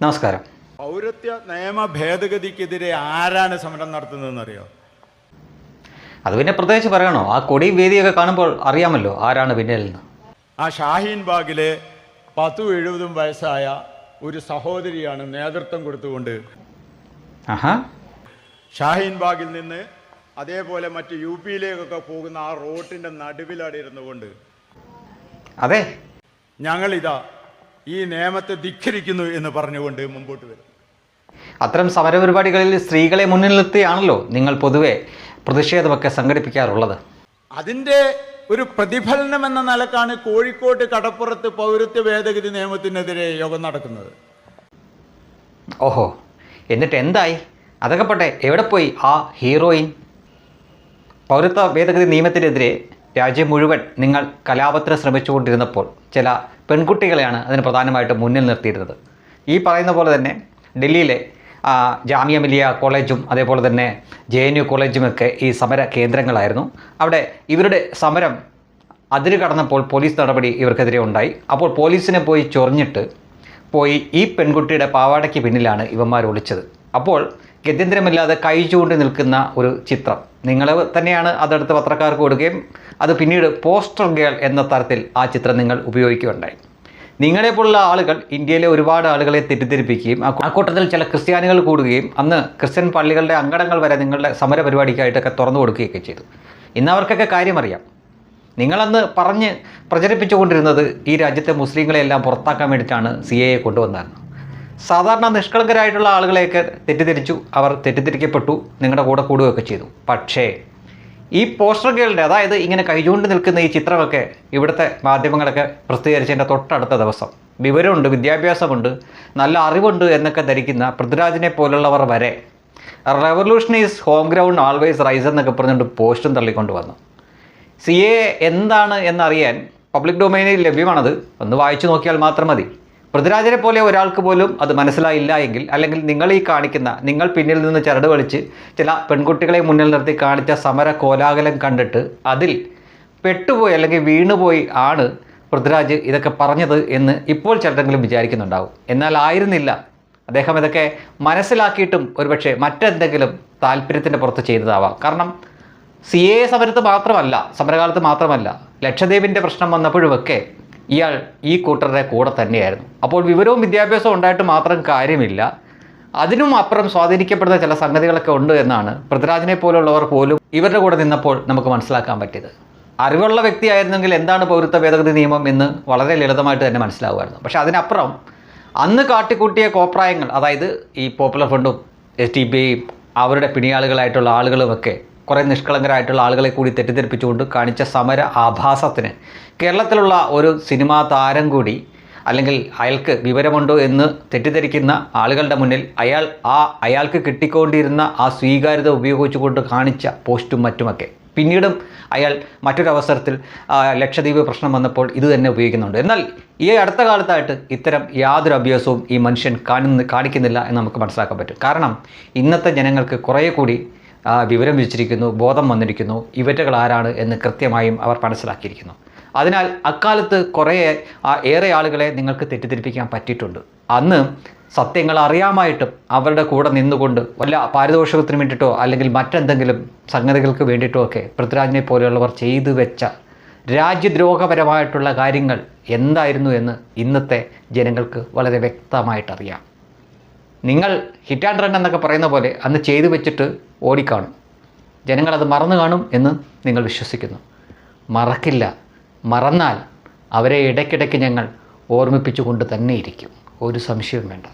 നമസ്കാരം. പൗരത്വ നിയമ ഭേദഗതിക്കെതിരെ ആരാണ് സമരം നടത്തുന്നതെന്നറിയോ? അത് പിന്നെ പ്രത്യേകിച്ച് പറയണോ? ആ കൊടി വേദിയൊക്കെ കാണുമ്പോൾ അറിയാമല്ലോ ആരാണ് പിന്നിൽ നിന്ന് ആ ഷാഹീൻ ബാഗിലെ പത്തും എഴുപതും വയസ്സായ ഒരു സഹോദരിയാണ് നേതൃത്വം കൊടുത്തുകൊണ്ട് ആഹാ. ഷാഹീൻ ബാഗിൽ നിന്ന് അതേപോലെ മറ്റ് യു പിയിലേക്കൊക്കെ പോകുന്ന ആ റോട്ടിന്റെ നടുവിലാണ് ഇരുന്നുകൊണ്ട് അതെ. ഞങ്ങളിതാ ഈ നിയമത്തെ ധിഖരിക്കുന്നു എന്ന് പറഞ്ഞുകൊണ്ട് മുമ്പോട്ട് വരും. അത്തരം സമരപരിപാടികളിൽ സ്ത്രീകളെ മുന്നിൽ നിർത്തിയാണല്ലോ നിങ്ങൾ പൊതുവെ പ്രതിഷേധമൊക്കെ സംഘടിപ്പിക്കാറുള്ളത്. അതിന്റെ ഒരു പ്രതിഫലനം എന്ന നിലക്കാണ് കോഴിക്കോട് കടപ്പുറത്ത് പൗരത്വ ഭേദഗതി നിയമത്തിനെതിരെ യോഗം നടക്കുന്നത്. ഓഹോ എന്നിട്ട് എന്തായി? അതൊക്കെ പോട്ടെ എവിടെ പോയി ആ ഹീറോയിൻ? പൗരത്വ ഭേദഗതി നിയമത്തിനെതിരെ രാജ്യം മുഴുവൻ നിങ്ങൾ കലാപത്തിന് ശ്രമിച്ചുകൊണ്ടിരുന്നപ്പോൾ ചില പെൺകുട്ടികളെയാണ് അതിന് പ്രധാനമായിട്ടും മുന്നിൽ നിർത്തിയിരുന്നത്. ഈ പറയുന്ന പോലെ തന്നെ ഡൽഹിയിലെ ജാമ്യ മിലിയ കോളേജും അതേപോലെ തന്നെ ജെ എൻ യു കോളേജുമൊക്കെ ഈ സമര കേന്ദ്രങ്ങളായിരുന്നു. അവിടെ ഇവരുടെ സമരം അതിര് കടന്നപ്പോൾ പോലീസ് നടപടി ഇവർക്കെതിരെ ഉണ്ടായി. അപ്പോൾ പോലീസിനെ പോയി ചൊറിഞ്ഞിട്ട് പോയി ഈ പെൺകുട്ടിയുടെ പാവാടയ്ക്ക് പിന്നിലാണ് ഇവന്മാർ ഒളിച്ചത്. അപ്പോൾ ഗത്യന്തരമില്ലാതെ കൈ ചൂണ്ടി നിൽക്കുന്ന ഒരു ചിത്രം. നിങ്ങൾ തന്നെയാണ് അതെടുത്ത് പത്രക്കാർക്ക് കൊടുക്കുകയും അത് പിന്നീട് പോസ്റ്റർ ഗേൾ എന്ന തരത്തിൽ ആ ചിത്രം നിങ്ങൾ ഉപയോഗിക്കുകയുണ്ടായി. നിങ്ങളെപ്പോലുള്ള ആളുകൾ ഇന്ത്യയിലെ ഒരുപാട് ആളുകളെ തെറ്റിദ്ധരിപ്പിക്കുകയും ആ കൂട്ടത്തിൽ ചില ക്രിസ്ത്യാനികൾ കൂടുകയും അന്ന് ക്രിസ്ത്യൻ പള്ളികളുടെ അങ്കണങ്ങൾ വരെ നിങ്ങളുടെ സമര പരിപാടിക്കായിട്ടൊക്കെ തുറന്നു കൊടുക്കുകയൊക്കെ ചെയ്തു. ഇന്ന് അവർക്കൊക്കെ കാര്യമറിയാം. നിങ്ങളന്ന് പറഞ്ഞ് പ്രചരിപ്പിച്ചുകൊണ്ടിരുന്നത് ഈ രാജ്യത്തെ മുസ്ലിങ്ങളെല്ലാം പുറത്താക്കാൻ വേണ്ടിയിട്ടാണ് സി എ കൊണ്ടുവന്നത് സാധാരണ നിഷ്കളങ്കരായിട്ടുള്ള ആളുകളെയൊക്കെ തെറ്റിദ്ധരിച്ചു. അവർ തെറ്റിദ്ധരിക്കപ്പെട്ടു. നിങ്ങളുടെ കൂടെ കൂടുകയൊക്കെ ചെയ്തു. പക്ഷേ ഈ പോസ്റ്റർ ഗേളിന്റെ അതായത് ഇങ്ങനെ കൈചൂണ്ടി നിൽക്കുന്ന ഈ ചിത്രമൊക്കെ ഇവിടുത്തെ മാധ്യമങ്ങളൊക്കെ പ്രസിദ്ധീകരിച്ചതിന്റെ തൊട്ടടുത്ത ദിവസം. വിവരമുണ്ട് വിദ്യാഭ്യാസമുണ്ട് നല്ല അറിവുണ്ട് എന്നൊക്കെ ധരിക്കുന്ന പൃഥ്വിരാജിനെ പോലുള്ളവർ വരെ revolution is home ground always rise എന്നൊക്കെ പറഞ്ഞുകൊണ്ട് പോസ്റ്റും തള്ളിക്കൊണ്ട് വന്നു. സി എ എന്താണ് എന്നറിയാൻ പബ്ലിക് ഡൊമൈനിൽ ലഭ്യമാണത്. ഒന്ന് വായിച്ചു നോക്കിയാൽ മാത്രം മതി. പൃഥ്വിരാജിനെ പോലെ ഒരാൾക്ക് പോലും അത് മനസ്സിലായില്ല എങ്കിൽ അല്ലെങ്കിൽ നിങ്ങൾ ഈ കാണിക്കുന്ന നിങ്ങൾ പിന്നിൽ നിന്ന് ചരട് വലിച്ച് ചില പെൺകുട്ടികളെ മുന്നിൽ നിർത്തി കാണിച്ച സമര കോലാഹലം കണ്ടിട്ട് അതിൽ പെട്ടുപോയി അല്ലെങ്കിൽ വീണുപോയി ആണ് പൃഥ്വിരാജ് ഇതൊക്കെ പറഞ്ഞത് എന്ന് ഇപ്പോൾ ചിലരെങ്കിലും വിചാരിക്കുന്നുണ്ടാവും. എന്നാൽ ആയിരുന്നില്ല. അദ്ദേഹം ഇതൊക്കെ മനസ്സിലാക്കിയിട്ടും ഒരുപക്ഷെ മറ്റെന്തെങ്കിലും താല്പര്യത്തിന്റെ പുറത്ത് ചെയ്തതാവാം. കാരണം സി എ സമരത്ത് മാത്രമല്ല സമരകാലത്ത് മാത്രമല്ല ലക്ഷദ്വീപിന്റെ പ്രശ്നം വന്നപ്പോഴുമൊക്കെ ഇയാൾ ഈ കൂട്ടരുടെ കൂടെ തന്നെയായിരുന്നു. അപ്പോൾ വിവരവും വിദ്യാഭ്യാസവും ഉണ്ടായിട്ട് മാത്രം കാര്യമില്ല. അതിനും അപ്പുറം സ്വാധീനിക്കപ്പെടുന്ന ചില സംഗതികളൊക്കെ ഉണ്ട് എന്നാണ് പൃഥ്വിരാജിനെ പോലുള്ളവർ പോലും ഇവരുടെ കൂടെ നിന്നപ്പോൾ നമുക്ക് മനസ്സിലാക്കാൻ പറ്റിയത്. അറിവുള്ള വ്യക്തിയായിരുന്നെങ്കിൽ എന്താണ് പൗരത്വ ഭേദഗതി നിയമം എന്ന് വളരെ ലളിതമായിട്ട് തന്നെ മനസ്സിലാവുമായിരുന്നു. പക്ഷേ അതിനപ്പുറം അന്ന് കാട്ടിക്കൂട്ടിയ കോപ്രായങ്ങൾ അതായത് ഈ പോപ്പുലർ ഫണ്ടും എസ് ടി ബി അവരുടെ പിണിയാളുകളായിട്ടുള്ള ആളുകളുമൊക്കെ കുറേ നിഷ്കളങ്കരായിട്ടുള്ള ആളുകളെ കൂടി തെറ്റിദ്ധരിപ്പിച്ചുകൊണ്ട് കാണിച്ച സമര ആഭാസത്തിന് കേരളത്തിലുള്ള ഒരു സിനിമാ താരം കൂടി അല്ലെങ്കിൽ അയാൾക്ക് വിവരമുണ്ടോ എന്ന് തെറ്റിദ്ധരിക്കുന്ന ആളുകളുടെ മുന്നിൽ അയാൾ ആ അയാൾക്ക് കിട്ടിക്കൊണ്ടിരുന്ന ആ സ്വീകാര്യത ഉപയോഗിച്ചുകൊണ്ട് കാണിച്ച പോസ്റ്റും മറ്റുമൊക്കെ. പിന്നീടും അയാൾ മറ്റൊരവസരത്തിൽ ലക്ഷദ്വീപ് പ്രശ്നം വന്നപ്പോൾ ഇത് തന്നെ ഉപയോഗിക്കുന്നുണ്ട്. എന്നാൽ ഈ അടുത്ത കാലത്തായിട്ട് ഇത്തരം യാതൊരു അഭ്യാസവും ഈ മനുഷ്യൻ കാണുന്ന കാണിക്കുന്നില്ല എന്ന് നമുക്ക് മനസ്സിലാക്കാൻ പറ്റും. കാരണം ഇന്നത്തെ ജനങ്ങൾക്ക് കുറേ കൂടി വിവരം വെച്ചിരിക്കുന്നു ബോധം വന്നിരിക്കുന്നു ഇവറ്റകൾ ആരാണ് എന്ന് കൃത്യമായും അവർ മനസ്സിലാക്കിയിരിക്കുന്നു. അതിനാൽ അക്കാലത്ത് കുറേ ഏറെ ആളുകളെ നിങ്ങൾക്ക് തെറ്റിദ്ധരിപ്പിക്കാൻ പറ്റിയിട്ടുണ്ട്. അന്ന് സത്യങ്ങൾ അറിയാമായിട്ടും അവരുടെ കൂടെ നിന്നുകൊണ്ട് വല്ല പാരിതോഷികത്തിന് വേണ്ടിയിട്ടോ അല്ലെങ്കിൽ മറ്റെന്തെങ്കിലും സംഗതികൾക്ക് വേണ്ടിയിട്ടോ ഒക്കെ പൃഥ്വിരാജിനെ പോലെയുള്ളവർ ചെയ്തു വെച്ച രാജ്യദ്രോഹപരമായിട്ടുള്ള കാര്യങ്ങൾ എന്തായിരുന്നു എന്ന് ഇന്നത്തെ ജനങ്ങൾക്ക് വളരെ വ്യക്തമായിട്ടറിയാം. നിങ്ങൾ ഹിറ്റ് ആൻഡ് റൺ എന്നൊക്കെ പറയുന്ന പോലെ അന്ന് ചെയ്തു വെച്ചിട്ട് ഓടിക്കാണും. ജനങ്ങളത് മറന്നു കാണും എന്ന് നിങ്ങൾ വിശ്വസിക്കുന്നു. മറക്കില്ല. മറന്നാൽ അവരെ ഇടയ്ക്കിടയ്ക്ക് ഞങ്ങൾ ഓർമ്മിപ്പിച്ചുകൊണ്ട് തന്നെ ഇരിക്കും. ഒരു സംശയവും വേണ്ട.